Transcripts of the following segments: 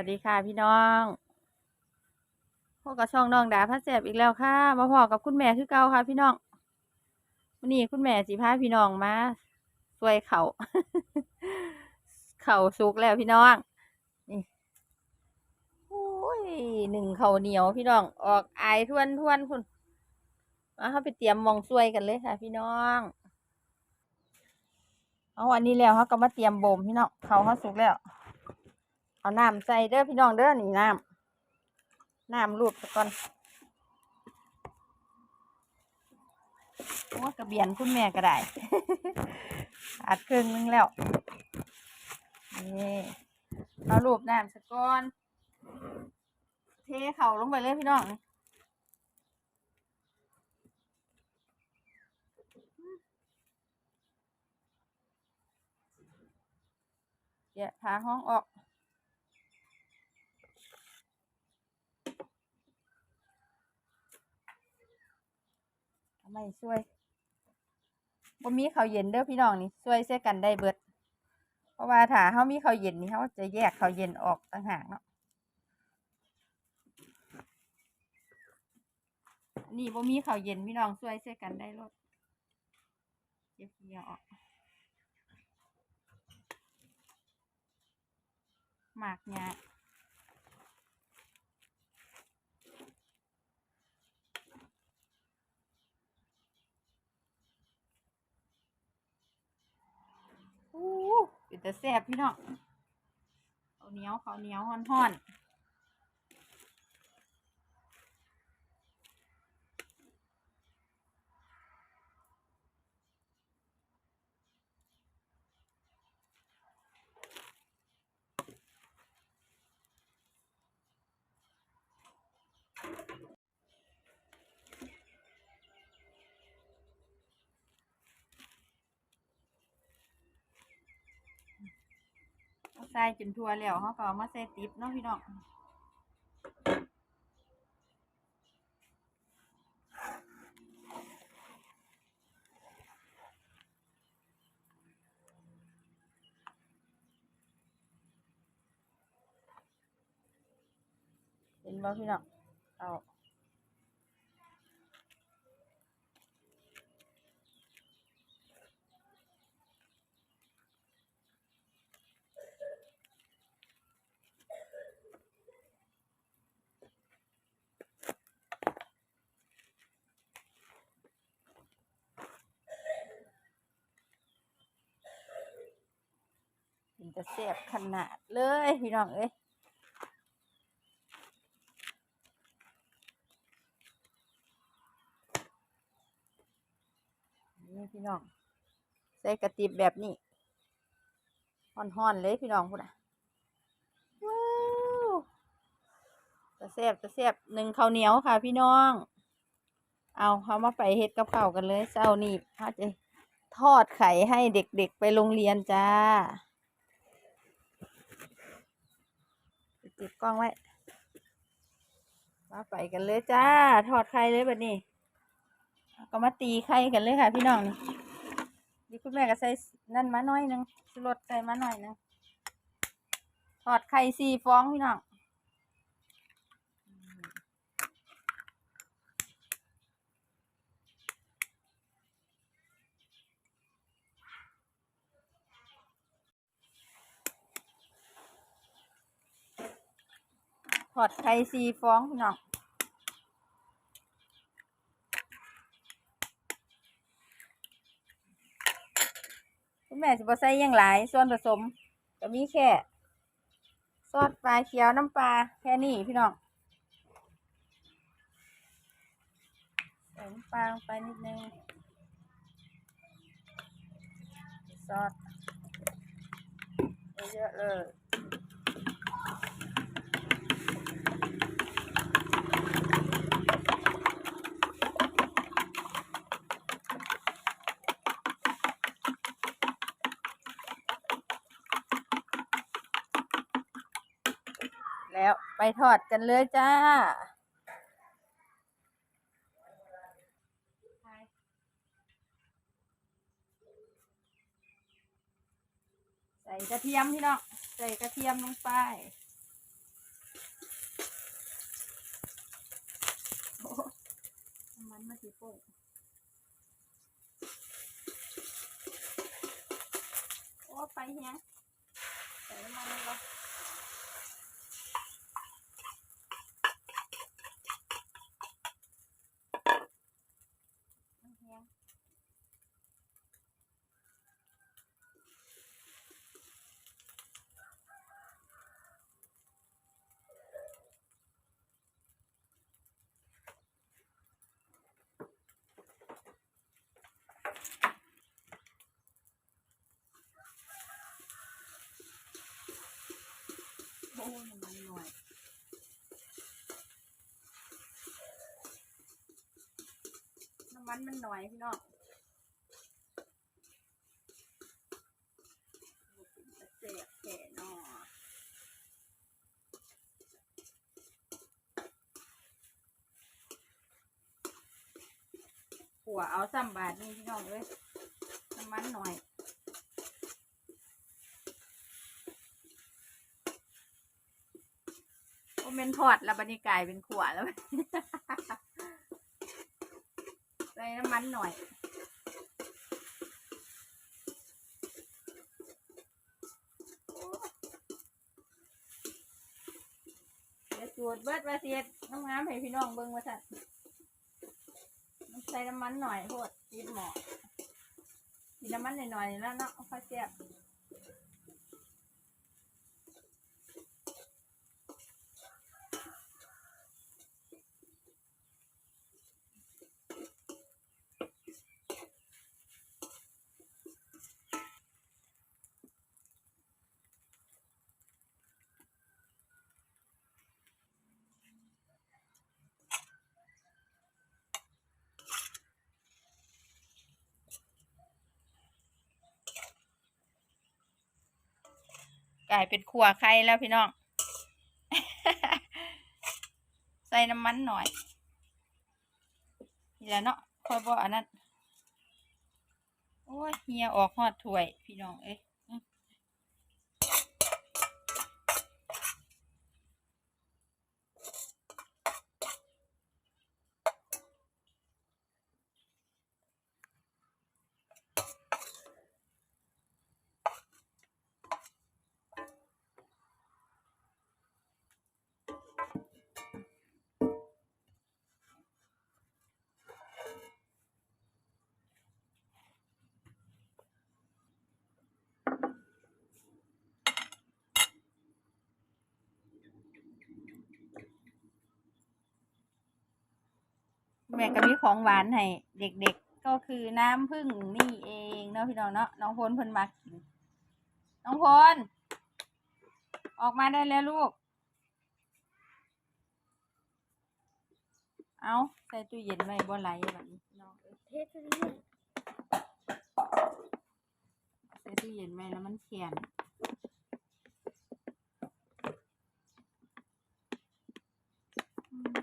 วัสดีค่ะพี่น้องพวกกับช่องน้องดาพระแสบอีกแล้วค่ะ มาพอกับคุณแม่คือเก่าค่ะ พี่น้องวันนี้คุณแม่สิพาพี่น้องมาสวยเขาเข่าสุกแล้วพี่น้องนี่โอ้ยหนึ่งเข่าเหนียวพี่น้อง ออกอายทวนทวนคุณมาเข้าไปเตรียมมองสวยกันเลยค่ะ พี่น้องเอาอันนี้แล้วเขาก็มาเตรียมบ่มพี่น้องเขาเขาสุกแล้ว เอาน้ำใส่เด้อพี่น้องเด้อนี่น้ำน้ำรูปซะก่อนโอ้กระเบียนคุณแม่ก็ได้ อัดครึ่งนึงแล้ว นี่เอารูปน้ำซะก่อน เทเข่าลงไปเลยพี่น้องแกะพาห้องออก ไมช่วยบ่มีข้าวเย็นเด้อพี่น้องนี่ช่วยเสียกันได้เบิด เพราะว่าถ้าเฮามีข้าวเย็นนี่เฮาจะแยกข้าวเย็นออกต่างหากเนาะนี่บ่มีข้าวเย็นพี่น้องช่วยเสียกันได้รดเก็บเกี่ยวออกหมากหญ้าอู้เป็น แต่แซ่บพี่น้องเอาเหนียวเขาเหนียวห่อนห่อนใส่จนทั่วแล้วเขาก็มาใส่ติ๊บเนาะพี่น้องเห็นบ่พี่น้องเอา จะแซ่บขนาดเลยพี่น้องเอ้ยนี่พี่น้อง ใส่กระติบแบบนี้ห่อนๆเลยพี่น้องพุ่นอะว้าวจะแซ่บจะแซ่บหนึ่งข้าวเหนียวค่ะ พี่น้อง เอาเขามาไปเฮ็ดกับข้าวกันเลยเช้านี้เขาจะทอดไข่ให้เด็กๆไปโรงเรียนจ้า ติดกล้องไว้ มาไปกันเลยจ้า ถอดไข่เลยแบบนี้ ก็มาตีไข่กันเลยค่ะ พี่น้องนี่ดีคุณแม่ก็ใส่นั่นมาหน่อยหนึงชูรสใส่มาหน่อยหนึงถอดไข่สี่ฟองพี่น้องท อดไข่สี่ฟองพี่น้องคุณแม่สิบใส่ยังหลาย ส่วนผสมก็มีแค่ซอสปลาเขียวน้ำปลาแค่นี้พี่น้องใส่น้ำปลาลงไปนิดนึงซอสเยอะเลย ทอดกันเลยจ้า ใส่กระเทียมพี่น้อง ใส่กระเทียมลงไปมันมาทีโป้โอ้ไปเนี่ย โอ้ยมันหน่อยน้ำมันมันหน่อยพี่น้องเสียบแก่นอหัวเอาซ้ำบาทนี่พี่น้องเลยน้ำมันหน่อย โอ้เป็นทอดแล้วบันนี้กลายเป็นขวแล้วใส่น้ำมันหน่อยเดี๋ยวจูดเบิดมาเสียดน้ำงามให้พี่น้องเบิ่งว่าสัตว์ใส่น้ำมันหน่อยโพดติดหมอมีน้ำมันหน่อยๆแล้วเนาะค่อยเสียบ กลายเป็นขัวไข่แล้วพี่น้อง ใส่น้ำมันหน่อยนี่แหละเนาะคอยบอกอันนั้นโอ้ยเฮียออกหอดถ้วย พี่น้องเอ้ย แม่ก็มีของหวานให้เด็กๆ ก็คือน้ำผึ้งนี่เองเนาะพี่น้องเนาะน้องพลเพิ่นมากิน น้องพลออกมาได้แล้วลูก เอาใส่ตู้เย็นไว้บ่ไหลแบบนี้พี่น้องเอ้ยเทสเลยใส่ตู้เย็นไว้แล้วมันแข็งอืม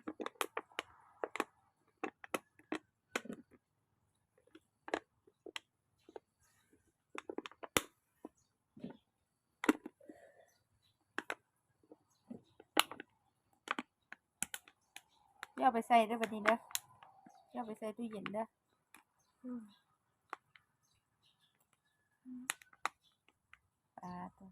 เอาไปใส่เด้อบัดนี้เด้อเอาไปใส่ตู้เย็นเด้อปลาตัว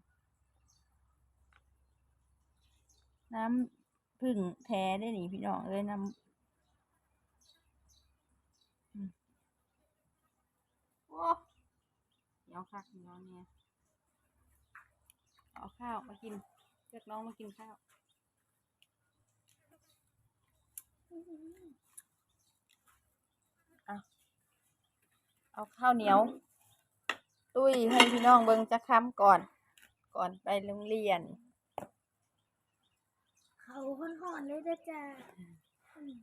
น้ำผึ่งแท้ได้หนิพี่น้องเอ้ยน้ำโอ้เดี๋ยวคักเดี๋ยวเนี่ยเอาข้าวมากินเรียกน้องมากินข้าว เอาเอาข้าวเหนียว ตุ้ยให้พี่น้องเบิ่งจะค้ำก่อน ก่อนไปโรงเรียน เขาห่อนๆเลยเด้อจ้าอืม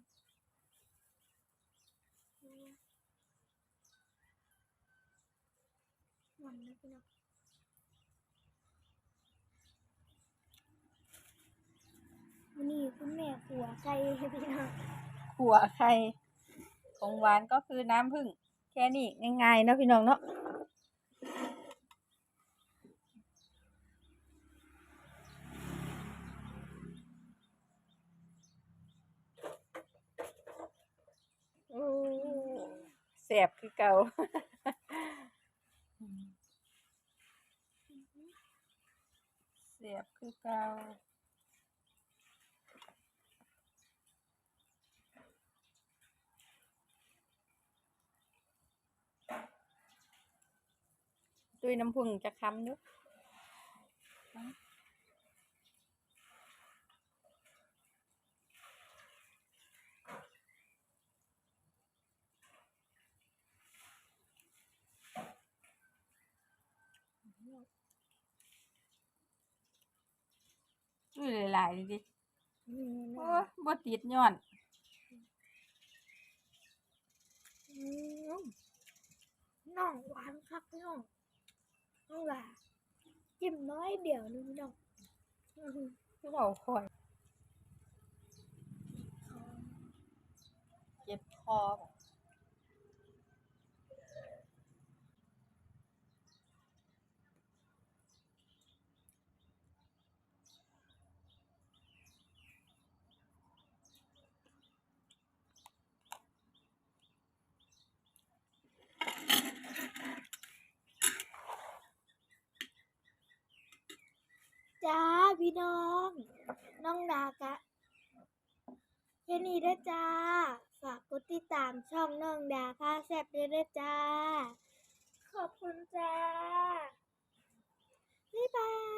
หวานเลยพี่น้องวันนี้คุณแม่ ขัวไก่ให้พี่น้องขัวไข่ของหวานก็คือน้ำผึ้งแค่นี้ง่ายๆเนาะพี่น้องเนาะโอ้สบคือเก่าแสบคือเก่า ตุยน้ำผึ้งจะคำดูจุ้ยหลายๆดินี่โอ้นะยบ่ติดย้อนอืมน้องหวานคักน้อง น้องหลาจิ้มน้อยเดียวนึงน้องอื้อหือคือเราคอย เจ็บคอบ่ จ้าพี่น้อง น้องดากะแค่นี้เด้จ้า ฝากกดติดตามช่องน้องดาพาแซ่บด้วยเด้จ้า ขอบคุณจ้า บ๊ายบาย